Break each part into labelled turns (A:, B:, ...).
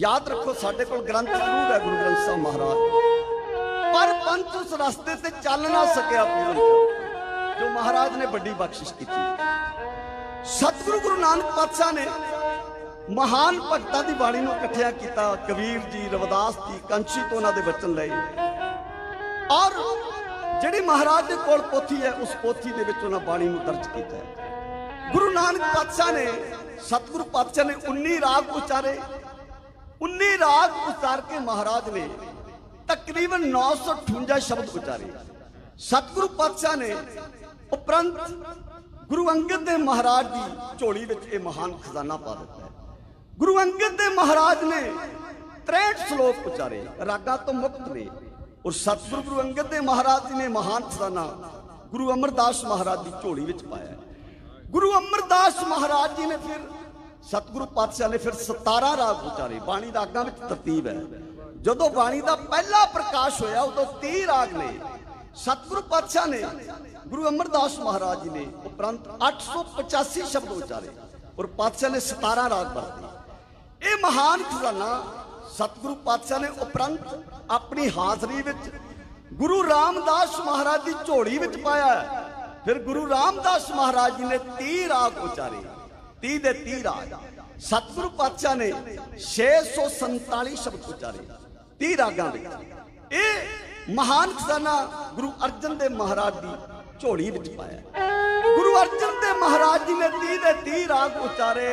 A: ਯਾਦ ਰੱਖੋ, ਸਾਡੇ ਕੋਲ ਗ੍ਰੰਥ ਜ਼ਰੂਰ ਹੈ ਗੁਰੂ ਗ੍ਰੰਥ ਸਾਹਿਬ ਮਹਾਰਾਜ। ਪਰ ਪੰਥ ਉਸ ਰਸਤੇ ਤੇ ਚੱਲ ਨਾ ਸਕਿਆ ਪੂਰਨ ਜੋ ਮਹਾਰਾਜ ਨੇ ਵੱਡੀ ਬਖਸ਼ਿਸ਼ ਕੀਤੀ। ਸਤਿਗੁਰੂ ਗੁਰੂ ਨਾਨਕ ਪਾਤਸ਼ਾਹ ਨੇ ਮਹਾਨ ਭਗਤਾਂ ਦੀ ਬਾਣੀ ਨੂੰ ਇਕੱਠਿਆ ਕੀਤਾ। ਕਬੀਰ ਜੀ, ਰਵਿਦਾਸ ਜੀ, ਕੰਚੀ ਤੋਂ ਉਹਨਾਂ ਦੇ ਬਚਨ ਲਏ। ਔਰ ਜਿਹੜੀ ਮਹਾਰਾਜ ਦੇ ਕੋਲ ਪੋਥੀ ਹੈ, ਉਸ ਪੋਥੀ ਦੇ ਵਿੱਚ ਉਹਨਾਂ ਬਾਣੀ ਨੂੰ ਦਰਜ ਕੀਤਾ ਹੈ। ਗੁਰੂ ਨਾਨਕ ਪਾਤਸ਼ਾਹ ਨੇ, ਸਤਿਗੁਰੂ ਪਾਤਸ਼ਾਹ ਨੇ 19 ਰਾਗ ਉਚਾਰੇ। 19 ਰਾਗ ਉਚਾਰ ਕੇ ਮਹਾਰਾਜ ਨੇ ਤਕਰੀਬਨ 958 ਸ਼ਬਦ ਉਚਾਰੇ। ਸਤਿਗੁਰੂ ਪਾਤਸ਼ਾਹ ਨੇ ਉਪਰੰਤ ਗੁਰੂ ਅੰਗਦ ਦੇਵ ਮਹਾਰਾਜ ਦੀ ਝੋਲੀ ਵਿੱਚ ਇਹ ਮਹਾਨ ਖਜ਼ਾਨਾ ਪਾ ਦਿੱਤਾ ਹੈ। ਗੁਰੂ ਅੰਗਦ ਦੇਵ ਮਹਾਰਾਜ ਨੇ 63 ਸ਼ਲੋਕ ਉਚਾਰੇ, ਰਾਗਾਂ ਤੋਂ ਮੁਕਤ ਨੇ। ਔਰ ਸਤਿਗੁਰੂ ਗੁਰੂ ਅੰਗਦ ਦੇਵ ਮਹਾਰਾਜ ਜੀ ਨੇ ਮਹਾਨ ਖਜ਼ਾਨਾ ਗੁਰੂ ਅਮਰਦਾਸ ਮਹਾਰਾਜ ਦੀ ਝੋਲੀ ਵਿੱਚ ਪਾਇਆ ਗੁਰੂ ਅਮਰਦਾਸ ਮਹਾਰਾਜ ਜੀ ਨੇ ਫਿਰ ਸਤਿਗੁਰੂ ਪਾਤਸ਼ਾਹ ਨੇ ਫਿਰ 17 ਰਾਗ ਉਚਾਰੇ, ਬਾਣੀ ਰਾਗਾਂ ਵਿੱਚ ਤਰਤੀਬ ਹੈ। ਜਦੋਂ ਬਾਣੀ ਦਾ ਪਹਿਲਾ ਪ੍ਰਕਾਸ਼ ਹੋਇਆ, ਉਦੋਂ 30 ਰਾਗ ਨੇ। ਸਤਿਗੁਰੂ ਪਾਤਸ਼ਾਹ ਨੇ, ਗੁਰੂ ਅਮਰਦਾਸ ਮਹਾਰਾਜ ਜੀ ਨੇ ਉਪਰੰਤ 885 ਸ਼ਬਦ ਉਚਾਰੇ ਔਰ ਪਾਤਸ਼ਾਹ ਨੇ 17 ਰਾਗ ਵਰਤੇ ਇਹ ਮਹਾਨ ਖਜ਼ਾਨਾ ਸਤਿਗੁਰੂ ਪਾਤਸ਼ਾਹ ਨੇ ਉਪਰੰਤ ਆਪਣੀ ਹਾਜ਼ਰੀ ਵਿੱਚ ਗੁਰੂ ਰਾਮਦਾਸ ਮਹਾਰਾਜ ਦੀ ਝੋਲੀ ਵਿੱਚ ਪਾਇਆ। ਫਿਰ ਗੁਰੂ ਰਾਮਦਾਸ ਮਹਾਰਾਜ ਜੀ ਨੇ 30 ਰਾਗ ਉਚਾਰੇ। 30 ਦੇ 30 ਰਾਗ ਸਤਿਗੁਰੂ ਪਾਤਸ਼ਾਹ ਨੇ 647 ਸ਼ਬਦ ਉਚਾਰੇ 30 ਰਾਗਾਂ ਵਿੱਚ ਇਹ ਮਹਾਨ ਖਜ਼ਾਨਾ ਗੁਰੂ ਅਰਜਨ ਦੇਵ ਮਹਾਰਾਜ ਦੀ ਝੋਲੀ ਵਿੱਚ ਪਾਇਆ। ਗੁਰੂ ਅਰਜਨ ਦੇਵ ਮਹਾਰਾਜ ਜੀ ਨੇ 30 ਦੇ 30 ਰਾਗ ਉਚਾਰੇ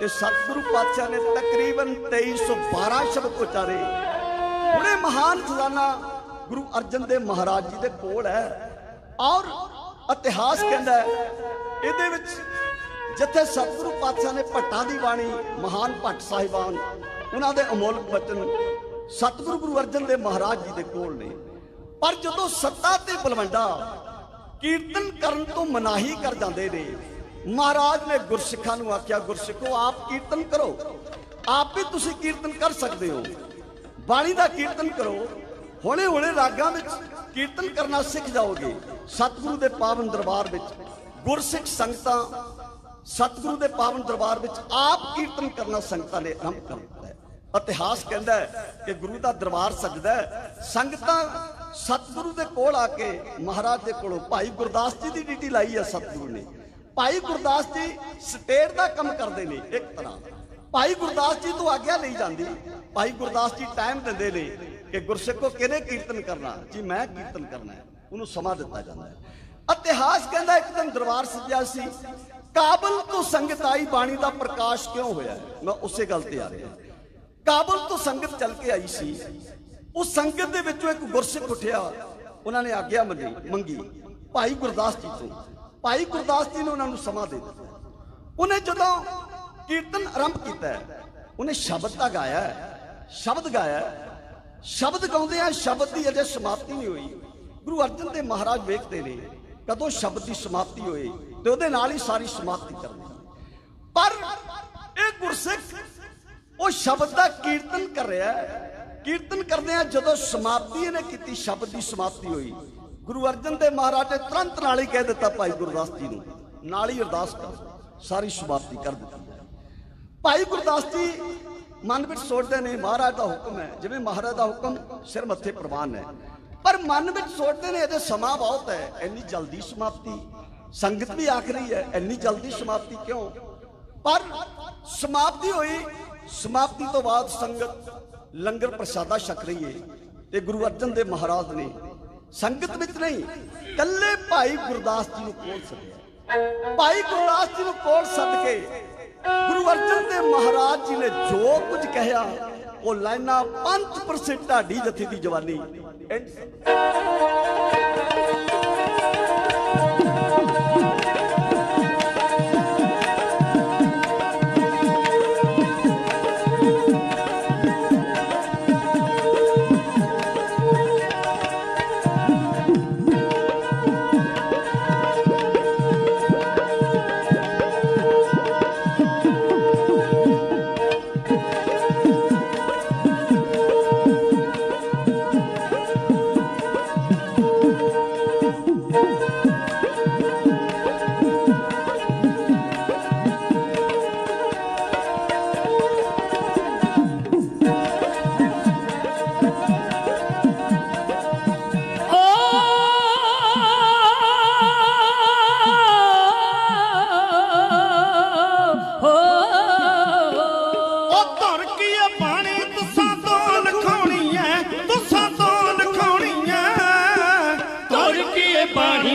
A: ਤੇ ਸਤਿਗੁਰੂ ਪਾਤਸ਼ਾਹ ਨੇ ਤਕਰੀਬਨ 2312 ਸ਼ਬਦ ਉਚਾਰੇ। ਹੁਣ ਇਹ ਮਹਾਨ ਖਜ਼ਾਨਾ ਗੁਰੂ ਅਰਜਨ ਦੇਵ ਮਹਾਰਾਜ ਜੀ ਦੇ ਕੋਲ ਹੈ ਔਰ ਇਤਿਹਾਸ ਕਹਿੰਦਾ ਇਹਦੇ ਵਿੱਚ ਜਿੱਥੇ ਸਤਿਗੁਰੂ ਪਾਤਸ਼ਾਹ ਨੇ ਭੱਟਾਂ ਦੀ ਬਾਣੀ ਮਹਾਨ ਭੱਟ ਸਾਹਿਬਾਨ, ਉਹਨਾਂ ਦੇ ਅਮੋਲਕ ਬਚਨ ਸਤਿਗੁਰੂ ਗੁਰੂ ਅਰਜਨ ਦੇਵ ਮਹਾਰਾਜ ਜੀ ਦੇ ਕੋਲ ਨੇ। ਪਰ ਜਦੋਂ ਸੱਤਾ ਤੇ ਬਲਵੰਡਾ ਕੀਰਤਨ ਕਰਨ ਤੋਂ ਮਨਾਹੀ ਕਰ ਜਾਂਦੇ ਨੇ, ਮਹਾਰਾਜ ਨੇ ਗੁਰਸਿੱਖਾਂ ਨੂੰ ਆਖਿਆ, ਗੁਰਸਿੱਖੋ, ਆਪ ਕੀਰਤਨ ਕਰੋ। ਆਪ ਵੀ ਤੁਸੀਂ ਕੀਰਤਨ ਕਰ ਸਕਦੇ ਹੋ। ਬਾਣੀ ਦਾ ਕੀਰਤਨ ਕਰੋ। ਹੌਲੇ ਹੌਲੇ ਰਾਗਾਂ ਵਿੱਚ ਕੀਰਤਨ ਕਰਨਾ ਸਿੱਖ ਜਾਓਗੇ। ਸਤਿਗੁਰੂ ਦੇ ਪਾਵਨ ਦਰਬਾਰ ਵਿੱਚ ਗੁਰਸਿੱਖ ਸੰਗਤਾਂ ਸਤਿਗੁਰੂ ਦੇ ਪਾਵਨ ਦਰਬਾਰ ਵਿੱਚ ਆਪ ਕੀਰਤਨ ਕਰਨਾ ਸੰਗਤਾਂ ਨੇ ਆਰੰਭ ਕਰ ਦਿੱਤਾ ਹੈ। ਇਤਿਹਾਸ ਕਹਿੰਦਾ ਹੈ ਕਿ ਗੁਰੂ ਦਾ ਦਰਬਾਰ ਸਜਦਾ ਹੈ। ਸੰਗਤਾਂ ਸਤਿਗੁਰੂ ਦੇ ਕੋਲ ਆ ਕੇ ਮਹਾਰਾਜ ਦੇ ਕੋਲੋਂ ਭਾਈ ਗੁਰਦਾਸ ਜੀ ਦੀ ਡਿਊਟੀ ਲਾਈ ਹੈ ਸਤਿਗੁਰੂ ਨੇ। ਭਾਈ ਗੁਰਦਾਸ ਜੀ ਸਟੇਟ ਦਾ ਕੰਮ ਕਰਦੇ ਨੇ ਇੱਕ ਤਰ੍ਹਾਂ। ਭਾਈ ਗੁਰਦਾਸ ਜੀ ਤੋਂ ਆਗਿਆ ਲਈ ਜਾਂਦੀ ਭਾਈ ਗੁਰਦਾਸ ਜੀ ਟਾਈਮ ਦਿੰਦੇ ਨੇ ਕਿ ਗੁਰਸਿੱਖੋ ਕਿਹਨੇ ਕੀਰਤਨ ਕਰਨਾ? ਜੀ ਮੈਂ ਕੀਰਤਨ ਕਰਨਾ ਉਹਨੂੰ ਸਮਾਂ ਦਿੱਤਾ ਜਾਂਦਾ ਹੈ। ਇਤਿਹਾਸ ਕਹਿੰਦਾ ਇੱਕ ਦਿਨ ਦਰਬਾਰ ਸਜਿਆ ਸੀ। ਕਾਬਲ ਤੋਂ ਸੰਗਤ ਆਈ, ਬਾਣੀ ਦਾ ਪ੍ਰਕਾਸ਼ ਕਿਉਂ ਹੋਇਆ? ਮੈਂ ਉਸੇ ਗੱਲ ਤੇ ਆ ਰਿਹਾ। ਕਾਬਲ ਤੋਂ ਸੰਗਤ ਚੱਲ ਕੇ ਆਈ ਸੀ। ਉਸ ਸੰਗਤ ਦੇ ਵਿੱਚੋਂ ਇੱਕ ਗੁਰਸਿੱਖ ਉੱਠਿਆ। ਉਹਨਾਂ ਨੇ ਆਗਿਆ ਮੰਗੀ ਮੰਗੀ, ਭਾਈ ਗੁਰਦਾਸ ਜੀ ਤੋਂ, ਭਾਈ ਗੁਰਦਾਸ ਜੀ ਨੇ ਉਹਨਾਂ ਨੂੰ ਸਮਾਂ ਦੇ ਦਿੱਤਾ। ਉਹਨੇ ਜਦੋਂ ਕੀਰਤਨ ਆਰੰਭ ਕੀਤਾ, ਉਹਨੇ ਸ਼ਬਦ ਤਾਂ ਗਾਇਆ ਸ਼ਬਦ ਗਾਇਆ ਸ਼ਬਦ ਗਾਉਂਦੇ ਆ, ਸ਼ਬਦ ਦੀ ਅਜੇ ਸਮਾਪਤੀ ਨਹੀਂ ਹੋਈ। ਗੁਰੂ ਅਰਜਨ ਦੇਵ ਮਹਾਰਾਜ ਵੇਖਦੇ ਨੇ, ਕਦੋਂ ਸ਼ਬਦ ਦੀ ਸਮਾਪਤੀ ਹੋਏ ਤੇ ਉਹਦੇ ਨਾਲ ਹੀ ਸਾਰੀ ਸਮਾਪਤੀ ਕਰਨੀ। ਪਰ ਇਹ ਗੁਰਸਿੱਖ, ਉਹ ਸ਼ਬਦ ਦਾ ਕੀਰਤਨ ਕਰ ਰਿਹਾ ਹੈ। ਕੀਰਤਨ ਕਰਦੇ ਆ ਜਦੋਂ ਸਮਾਪਤੀ ਇਹਨੇ ਕੀਤੀ, ਸ਼ਬਦ ਦੀ ਸਮਾਪਤੀ ਹੋਈ। ਗੁਰੂ ਅਰਜਨ ਦੇਵ ਮਹਾਰਾਜ ਨੇ ਤੁਰੰਤ ਨਾਲ ਹੀ ਕਹਿ ਦਿੱਤਾ ਭਾਈ ਗੁਰਦਾਸ ਜੀ ਨੂੰ, ਨਾਲ ਹੀ ਅਰਦਾਸ ਕਰ, ਸਾਰੀ ਸਮਾਪਤੀ ਕਰ ਦਿੱਤੀ। ਭਾਈ ਗੁਰਦਾਸ ਜੀ, ਮਨ ਵਿੱਚ ਸੋਚਦੇ ਨੇ, ਮਹਾਰਾਜ ਦਾ ਹੁਕਮ ਹੈ, ਜਿਵੇਂ ਮਹਾਰਾਜ ਦਾ ਹੁਕਮ ਸਿਰ ਮੱਥੇ ਪ੍ਰਵਾਨ ਹੈ। ਪਰ ਮਨ ਵਿੱਚ ਸੋਚਦੇ ਨੇ, ਇਹਦੇ ਸਮਾਂ ਬਹੁਤ ਹੈ, ਇੰਨੀ ਜਲਦੀ ਸਮਾਪਤੀ। ਸੰਗਤ ਵੀ ਆਖ ਰਹੀ ਹੈ, ਇੰਨੀ ਜਲਦੀ ਸਮਾਪਤੀ ਕਿਉਂ? ਪਰ ਸਮਾਪਤੀ ਹੋਈ, ਸਮਾਪਤੀ ਤੋਂ ਬਾਅਦ ਸੰਗਤ ਲੰਗਰ ਪ੍ਰਸ਼ਾਦਾ ਛਕ ਰਹੀ ਹੈ ਤੇ ਗੁਰੂ ਅਰਜਨ ਦੇਵ ਮਹਾਰਾਜ ਨੇ ਸੰਗਤ ਵਿੱਚ ਨਹੀਂ ਕੱਲੇ ਭਾਈ ਗੁਰਦਾਸ ਜੀ ਨੂੰ ਕੋਲ ਸੱਦਿਆ। ਭਾਈ ਗੁਰਦਾਸ ਜੀ ਨੂੰ ਕੋਲ ਸੱਦ ਕੇ ਗੁਰੂ ਅਰਜਨ ਦੇਵ ਮਹਾਰਾਜ ਜੀ ਨੇ ਜੋ ਕੁਝ ਕਿਹਾ, ਉਹ ਲਾਈਨਾਂ ਪੰਜ ਪ੍ਰਸਿੱਧ ਢਾਡੀ ਜਥੀ ਦੀ ਜਵਾਨੀ।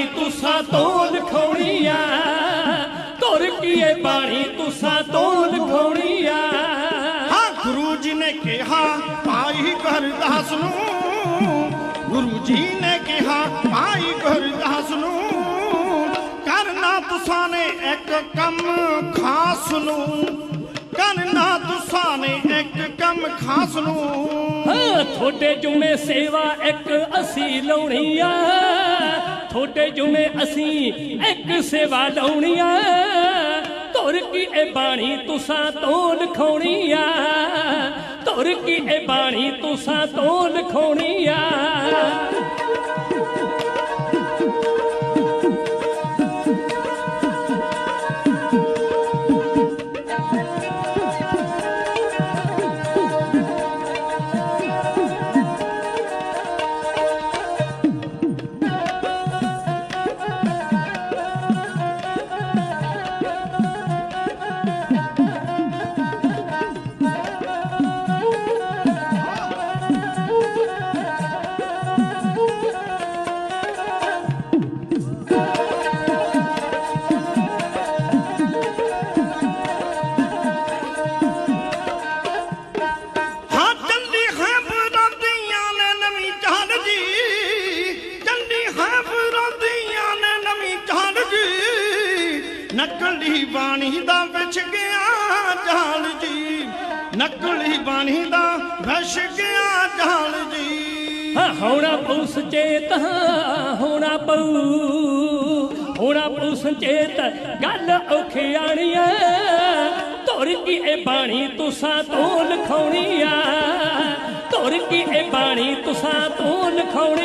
A: ਬਾਣੀ
B: ਤੁਸਾਂ ਤੋਂ ਲਿਖਾਉਣੀ ਆ ਧੁਰ ਕੀਏ ਬਾਣੀ ਤੁਸਾਂ ਤੋਂ ਲਿਖਾਉਣੀ ਆ
C: ਹਾਂ ਗੁਰੂ ਜੀ ਨੇ ਕਿਹਾ ਭਾਈ ਕਰਦਾਸ ਨੂੰ। ਗੁਰੂ ਜੀ ਨੇ ਕਿਹਾ ਭਾਈ ਕਰਦਾਸ ਨੂੰ। ਕਰਨਾ ਤੁਸਾਂ ਨੇ ਇੱਕ ਕੰਮ ਖਾਸ ਨੂੰ। ਕਰਨਾ ਤੁਸਾਂ ਨੇ ਇੱਕ ਕੰਮ ਖਾਸ ਨੂੰ।
B: ਹਾਂ ਤੁਹਾਡੇ ਜੁਮੇ ਸੇਵਾ ਇੱਕ ਅਸੀਂ ਲਾਉਣੀ ਆ। ਥੋੜੇ ਜੁਮੇ ਅਸੀਂ ਇੱਕ ਸੇਵਾ ਲਾਉਣੀ ਆ। ਧੁਰ ਕੀ ਇਹ ਬਾਣੀ ਤੁਸਾਂ ਤੋਂ ਲਿਖਾਉਣੀ ਆ। ਧੁਰ ਕੀ ਇਹ ਬਾਣੀ ਤੁਸਾਂ ਤੋਂ ਲਿਖਾਉਣੀ ਆ।
C: ਨਕਲੀ ਬਾਣੀ ਦਾ ਵਿਛ ਗਿਆ ਜਾਲ ਜੀ। ਨਕਲੀ ਬਾਣੀ ਦਾ ਵਿਛ ਗਿਆ ਜਾਲ ਜੀ।
B: ਹਾਂ, ਹੋਣਾ ਪਉ ਸੁਚੇਤ ਹੋਣਾ ਪਉ ਹੋਣਾ ਪਉ ਸੁਚੇਤ, ਗੱਲ ਔਖਿਆਣੀ ਐ ਧੁਰ ਕੀ ਇਹ ਬਾਣੀ ਤੁਸਾਂ ਤੋਂ ਲਿਖਾਉਣੀ ਆ। ਧੁਰ ਕੀ ਇਹ ਬਾਣੀ ਤੁਸਾਂ ਤੋਂ ਲਿਖਾਉਣੀ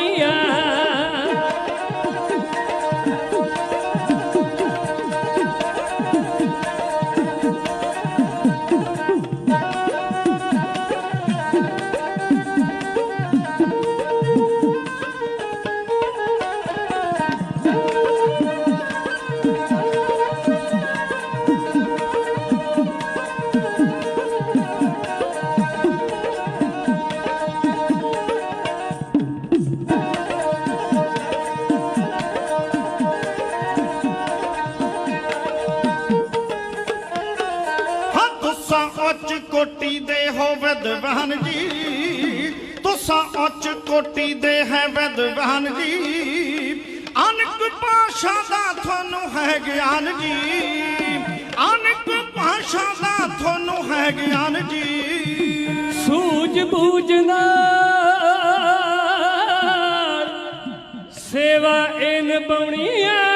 C: ਜੀ। ਤੁਸਾਂ ਉੱਚ ਕੋਟੀ ਦੇ ਹੈ ਵਿਦਵਾਨ ਜੀ। ਅਨਕ ਭਾਸ਼ਾ ਦਾ ਤੁਹਾਨੂੰ ਹੈ ਗਿਆਨ ਜੀ। ਅਨਕ ਭਾਸ਼ਾ ਦਾ ਤੁਹਾਨੂੰ ਹੈ ਗਿਆਨ ਜੀ।
B: ਸੂਝ ਬੂਝ ਨਾਲ ਸੇਵਾ ਇਨ ਬਉਣੀਆਂ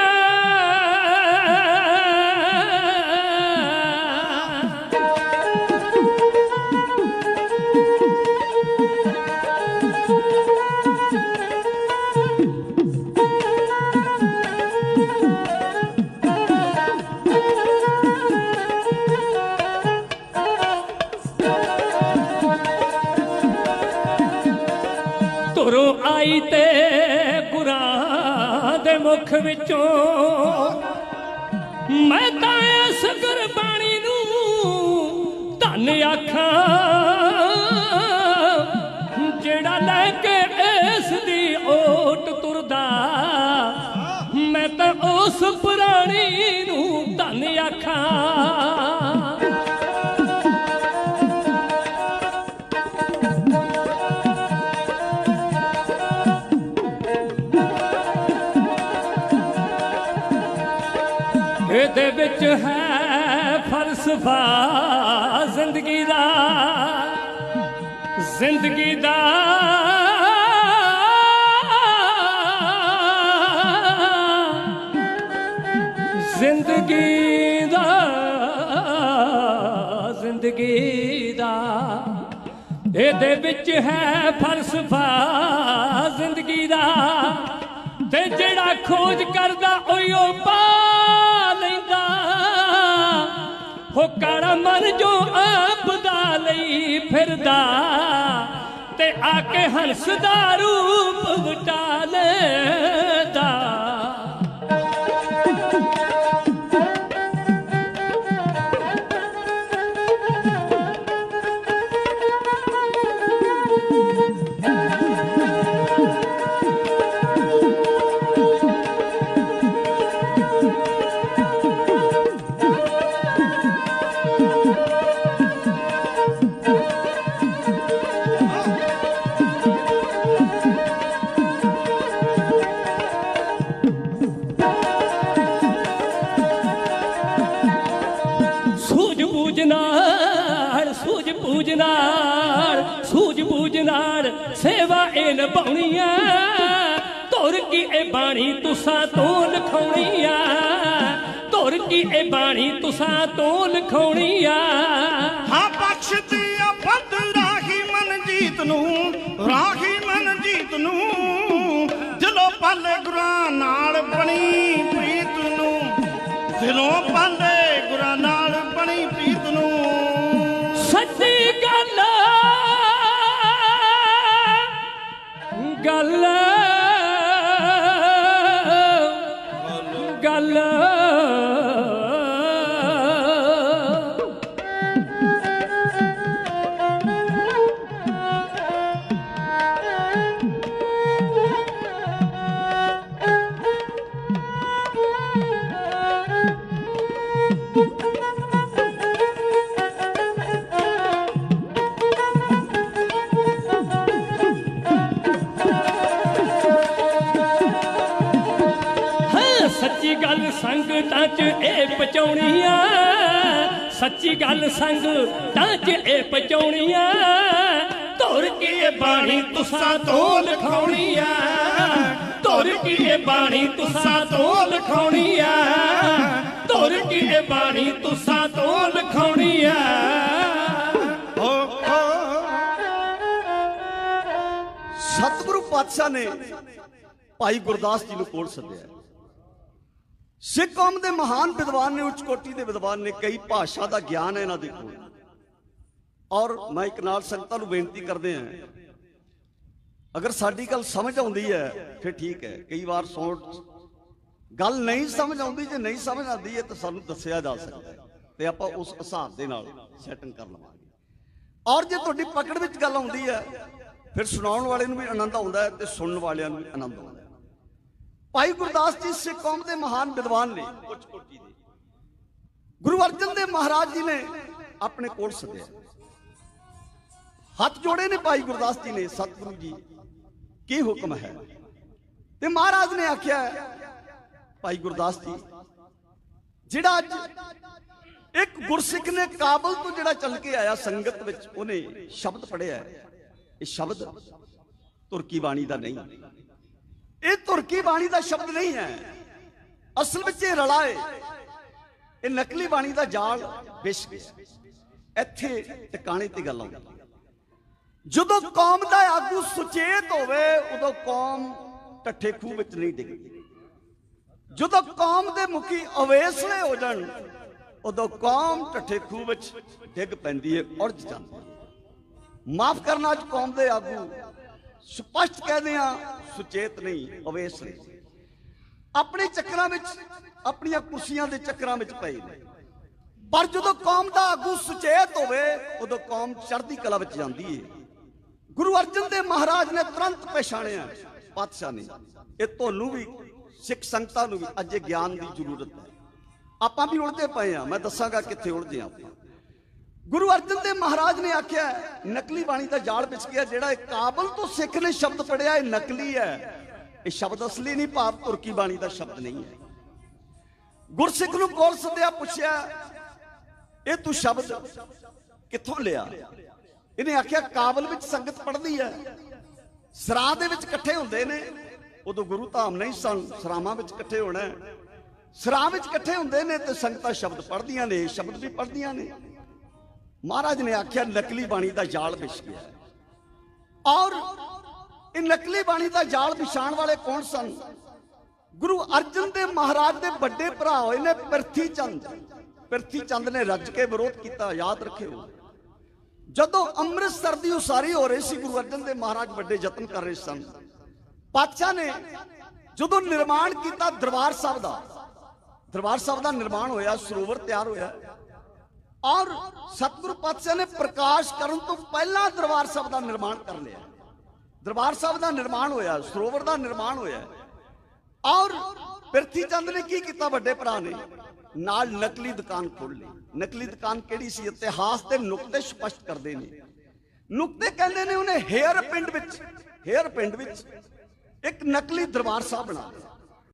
B: ਧੁਰੋਂ ਆਈ ਤੇ ਗੁਰਾਂ ਦੇ ਮੁਖ ਵਿੱਚੋਂ ਮੈਂ ਤਾਂ ਇਸ ਗੁਰਬਾਣੀ ਨੂੰ ਧੰਨ ਆਖਾਂ, ਜਿਹੜਾ ਲੈ ਕੇ ਇਸ ਦੀ ਓਟ ਤੁਰਦਾ, ਮੈਂ ਤਾਂ ਉਸ ਪ੍ਰਾਣੀ ਨੂੰ ਧੰਨ ਆਖਾਂ। ਇਹਦੇ ਵਿੱਚ ਹੈ ਫਲਸਫਾ ਜ਼ਿੰਦਗੀ ਦਾ। ਜ਼ਿੰਦਗੀ ਦਾ। ਜ਼ਿੰਦਗੀ ਦਾ। ਜ਼ਿੰਦਗੀ ਦਾ। ਇਹਦੇ ਵਿੱਚ ਹੈ ਫਲਸਫਾ ਜ਼ਿੰਦਗੀ ਦਾ। ਤੇ ਜਿਹੜਾ ਖੋਜ ਕਰਦਾ ਉਹੀਓ ਪਾ ਹੋ ਕਾਲਾ ਮਨ ਜੋ ਆਪ ਦਾ ਲਈ ਫਿਰਦਾ, ਤੇ ਆ ਕੇ ਹੰਸ ਦਾ ਰੂਪ ਵਟਾ ਬੂਝ ਨਾਲ, ਸੂਝ ਸੇਵਾ ਇਹ ਨਿਭਾਉਣੀ ਆ। ਧੁਰ ਕੀ ਇਹ ਬਾਣੀ ਤੁਸਾਂ ਤੋਂ ਲਿਖਾਉਣੀ ਆ। ਧੁਰ ਕੀ ਇਹ ਬਾਣੀ ਤੁਸਾਂ ਤੋਂ ਲਿਖਾਉਣੀ ਆ।
C: ਹਾਂ ਬਖਸ਼ਦੀ ਆ ਬਦ ਰਾਹੀ ਮਨਜੀਤ ਨੂੰ, ਰਾਹੀ ਮਨਜੀਤ ਨੂੰ। ਦਿਲੋਂ ਪਾਲੇ ਗੁਰਾਂ ਨਾਲ ਬਣੀ ਪ੍ਰੀਤ ਨੂੰ, ਦਿਲੋਂ ਪਾਲੇ ਗੁਰਾਂ ਨਾਲ
B: ਸੱਚੀ ਇਹ ਪਚਾਉਣੀਆਂ ਸੱਚੀ ਗੱਲ ਸੰਗਤਾਂ 'ਚ ਇਹ ਪਚਾਉਣੀਆਂ ਧੁਰ ਕੀ ਇਹ ਬਾਣੀ ਤੁਸਾਂ ਤੋਂ ਲਿਖਾਉਣੀਆਂ। ਧੁਰ ਕੀ ਇਹ ਬਾਣੀ ਤੁਸਾਂ ਤੋਂ ਲਿਖਾਉਣੀਆਂ। ਧੁਰ ਕੀ ਇਹ ਬਾਣੀ ਤੁਸਾਂ ਤੋਂ ਲਿਖਾਉਣੀਆਂ।
C: ਓ।
A: ਸਤਿਗੁਰੂ ਪਾਤਸ਼ਾਹ ਨੇ ਭਾਈ ਗੁਰਦਾਸ ਜੀ ਨੂੰ ਕੋਲ ਸੱਦਿਆ। ਸਿੱਖ ਕੌਮ ਦੇ ਮਹਾਨ ਵਿਦਵਾਨ ਨੇ, ਉੱਚ ਕੋਟੀ ਦੇ ਵਿਦਵਾਨ ਨੇ ਕਈ ਭਾਸ਼ਾ ਦਾ ਗਿਆਨ ਹੈ ਇਹਨਾਂ ਦੇ ਕੋਲ। ਔਰ ਮੈਂ ਇੱਕ ਨਾਲ ਸੰਗਤਾਂ ਨੂੰ ਬੇਨਤੀ ਕਰਦੇ ਹਾਂ, ਅਗਰ ਸਾਡੀ ਗੱਲ ਸਮਝ ਆਉਂਦੀ ਹੈ, ਫਿਰ ਠੀਕ ਹੈ। ਕਈ ਵਾਰ ਸੋਚ ਗੱਲ ਨਹੀਂ ਸਮਝ ਆਉਂਦੀ, ਜੇ ਨਹੀਂ ਸਮਝ ਆਉਂਦੀ ਹੈ, ਤਾਂ ਸਾਨੂੰ ਦੱਸਿਆ ਜਾ ਸਕਦਾ ਹੈ ਤੇ ਆਪਾਂ ਉਸ ਹਿਸਾਬ ਦੇ ਨਾਲ ਸੈਟਿੰਗ ਕਰ ਲਵਾਂਗੇ। ਔਰ ਜੇ ਤੁਹਾਡੀ ਪਕੜ ਵਿੱਚ ਗੱਲ ਆਉਂਦੀ ਹੈ, ਫਿਰ ਸੁਣਾਉਣ ਵਾਲੇ ਨੂੰ ਵੀ ਆਨੰਦ ਆਉਂਦਾ ਹੈ ਤੇ ਸੁਣਨ ਵਾਲਿਆਂ ਨੂੰ ਵੀ ਆਨੰਦ ਆਉਂਦਾ ਭਾਈ ਗੁਰਦਾਸ ਜੀ ਸਿੱਖ ਕੌਮ ਦੇ ਮਹਾਨ ਵਿਦਵਾਨ ਨੇ। ਉੱਚ ਕੋਟੀ ਦੇ ਗੁਰੂ ਅਰਜਨ ਦੇਵ ਮਹਾਰਾਜ ਜੀ ਨੇ ਆਪਣੇ ਕੋਲ ਸੱਦਿਆ। ਹੱਥ ਜੋੜੇ ਨੇ ਭਾਈ ਗੁਰਦਾਸ ਜੀ ਨੇ, ਸਤਿਗੁਰੂ ਜੀ, ਕੀ ਹੁਕਮ ਹੈ? ਤੇ ਮਹਾਰਾਜ ਨੇ ਆਖਿਆ, ਭਾਈ ਗੁਰਦਾਸ ਜੀ, ਜਿਹੜਾ ਅੱਜ ਇੱਕ ਗੁਰਸਿੱਖ ਨੇ ਕਾਬਲ ਤੋਂ ਜਿਹੜਾ ਚੱਲ ਕੇ ਆਇਆ ਸੰਗਤ ਵਿੱਚ, ਉਹਨੇ ਸ਼ਬਦ ਪੜਿਆ ਇਹ ਸ਼ਬਦ ਤੁਰਕੀ ਬਾਣੀ ਦਾ ਨਹੀਂ। ਇਹ ਤੁਰਕੀ ਬਾਣੀ ਦਾ ਸ਼ਬਦ ਨਹੀਂ ਹੈ। ਅਸਲ ਵਿੱਚ ਇਹ ਰਲਾ ਹੈ ਇਹ ਨਕਲੀ ਬਾਣੀ ਦਾ ਜਾਲ ਵਿਛ ਗਿਆ। ਇੱਥੇ ਟਿਕਾਣੇ ਤੇ ਗੱਲ ਆਉਂਦੀ ਜਦੋਂ ਕੌਮ ਦਾ ਆਗੂ ਸੁਚੇਤ ਹੋਵੇ, ਉਦੋਂ ਕੌਮ ਟੱਠੇ ਖੂਹ ਵਿੱਚ ਨਹੀਂ ਡਿੱਗਦੀ। ਜਦੋਂ ਕੌਮ ਦੇ ਮੁਖੀ ਅਵੇਸਲੇ ਹੋ ਜਾਣ, ਉਦੋਂ ਕੌਮ ਟੱਠੇ ਖੂਹ ਵਿੱਚ ਡਿੱਗ ਪੈਂਦੀ ਹੈ, ਉਲਝ ਜਾਂਦੀ ਮਾਫ ਕਰਨਾ ਅੱਜ ਕੌਮ ਦੇ ਆਗੂ। ਸਪਸ਼ਟ ਕਹਦੇ ਆ ਸੁਚੇਤ ਨਹੀਂ ਅਵੇਸਲੇ ਆਪਣੇ ਚੱਕਰਾਂ ਵਿੱਚ, ਆਪਣੀਆਂ ਕੁਰਸੀਆਂ ਦੇ ਚੱਕਰਾਂ ਵਿੱਚ ਪਏ ਨੇ। ਪਰ ਜਦੋਂ ਕੌਮ ਦਾ ਆਗੂ ਸੁਚੇਤ ਹੋਵੇ, ਉਦੋਂ ਕੌਮ ਚੜ੍ਹਦੀ ਕਲਾ ਵਿੱਚ ਜਾਂਦੀ ਹੈ ਗੁਰੂ ਅਰਜਨ ਦੇਵ ਮਹਾਰਾਜ ਨੇ ਤੁਰੰਤ ਪਛਾਣਿਆ, ਪਾਤਸ਼ਾਹ ਨੇ। ਇਹ ਤੁਹਾਨੂੰ ਵੀ, ਸਿੱਖ ਸੰਗਤਾਂ ਨੂੰ ਵੀ, ਅੱਜ ਇਹ ਗਿਆਨ ਦੀ ਜ਼ਰੂਰਤ ਹੈ। ਆਪਾਂ ਵੀ ਉਲਝੇ ਪਏ ਆ ਮੈਂ ਦੱਸਾਂਗਾ ਕਿੱਥੇ ਉਲਝੇ ਆ ਆਪਾਂ। ਗੁਰੂ ਅਰਜਨ ਦੇਵ ਮਹਾਰਾਜ ਨੇ ਆਖਿਆ ਨਕਲੀ ਬਾਣੀ ਦਾ ਜਾਲ ਵਿੱਚ ਗਿਆ ਜਿਹੜਾ ਇਹ ਕਾਬਲ ਤੋਂ ਸਿੱਖ ਨੇ ਸ਼ਬਦ ਪੜਿਆ, ਇਹ ਨਕਲੀ ਹੈ। ਇਹ ਸ਼ਬਦ ਅਸਲੀ ਨਹੀਂ, ਭਾਵ ਤੁਰਕੀ ਬਾਣੀ ਦਾ ਸ਼ਬਦ ਨਹੀਂ ਹੈ। ਗੁਰਸਿੱਖ ਨੂੰ ਕੋਲ ਸੱਦਿਆ ਪੁੱਛਿਆ, ਇਹ ਤੂੰ ਸ਼ਬਦ ਕਿੱਥੋਂ ਲਿਆ? ਇਹਨੇ ਆਖਿਆ, ਕਾਬਲ ਵਿੱਚ ਸੰਗਤ ਪੜਦੀ ਹੈ। ਸਰਾ ਦੇ ਵਿੱਚ ਇਕੱਠੇ ਹੁੰਦੇ ਨੇ। ਉਦੋਂ ਗੁਰੂ ਧਾਮ ਨਹੀਂ ਸਨ, ਸਰਾਵਾਂ ਵਿੱਚ ਇਕੱਠੇ ਹੋਣਾ ਸਰਾ ਵਿੱਚ ਇਕੱਠੇ ਹੁੰਦੇ ਨੇ ਤੇ ਸੰਗਤਾਂ ਸ਼ਬਦ ਪੜ੍ਹਦੀਆਂ ਨੇ, ਸ਼ਬਦ ਵੀ ਪੜ੍ਹਦੀਆਂ ਨੇ। ਮਹਾਰਾਜ ਨੇ ਆਖਿਆ, ਨਕਲੀ ਬਾਣੀ ਦਾ ਜਾਲ ਵਿਛ ਗਿਆ ਔਰ ਇਹ ਨਕਲੀ ਬਾਣੀ ਦਾ ਜਾਲ ਵਿਛਾਣ ਵਾਲੇ ਕੌਣ ਸਨ? ਗੁਰੂ ਅਰਜਨ ਦੇਵ ਮਹਾਰਾਜ ਦੇ ਵੱਡੇ ਭਰਾ ਹੋਏ ਨੇ ਪਿਰਥੀ ਚੰਦ। ਪਿਰਥੀ ਚੰਦ ਨੇ ਰੱਜ ਕੇ ਵਿਰੋਧ ਕੀਤਾ, ਯਾਦ ਰੱਖਿਓ। ਜਦੋਂ ਅੰਮ੍ਰਿਤਸਰ ਦੀ ਉਸਾਰੀ ਹੋ ਰਹੀ ਸੀ, ਗੁਰੂ ਅਰਜਨ ਦੇਵ ਮਹਾਰਾਜ ਵੱਡੇ ਯਤਨ ਕਰ ਰਹੇ ਸਨ। ਪਾਤਸ਼ਾਹ ਨੇ ਜਦੋਂ ਨਿਰਮਾਣ ਕੀਤਾ ਦਰਬਾਰ ਸਾਹਿਬ ਦਾ, ਦਰਬਾਰ ਸਾਹਿਬ ਦਾ ਨਿਰਮਾਣ ਹੋਇਆ, ਸਰੋਵਰ ਤਿਆਰ ਹੋਇਆ। ਔਰ ਸਤਿਗੁਰੂ ਪਾਤਸ਼ਾਹ ਨੇ ਪ੍ਰਕਾਸ਼ ਕਰਨ ਤੋਂ ਪਹਿਲਾਂ ਦਰਬਾਰ ਸਾਹਿਬ ਦਾ ਨਿਰਮਾਣ ਕਰ ਲਿਆ। ਦਰਬਾਰ ਸਾਹਿਬ ਦਾ ਨਿਰਮਾਣ ਹੋਇਆ, ਸਰੋਵਰ ਦਾ ਨਿਰਮਾਣ ਹੋਇਆ। ਔਰ ਪ੍ਰਿਥੀ ਚੰਦ ਨੇ ਕੀ ਕੀਤਾ ਵੱਡੇ ਭਰਾ ਨੇ? ਨਾਲ ਨਕਲੀ ਦੁਕਾਨ ਖੋਲ ਲਈ। ਨਕਲੀ ਦੁਕਾਨ ਕਿਹੜੀ ਸੀ? ਇਤਿਹਾਸ ਦੇ ਨੁਕਤੇ ਸਪਸ਼ਟ ਕਰਦੇ ਨੇ। ਨੁਕਤੇ ਕਹਿੰਦੇ ਨੇ ਉਹਨੇ ਹੇਅਰ ਪਿੰਡ ਵਿੱਚ, ਹੇਅਰ ਪਿੰਡ ਵਿੱਚ ਇੱਕ ਨਕਲੀ ਦਰਬਾਰ ਸਾਹਿਬ ਬਣਾ ਲਿਆ।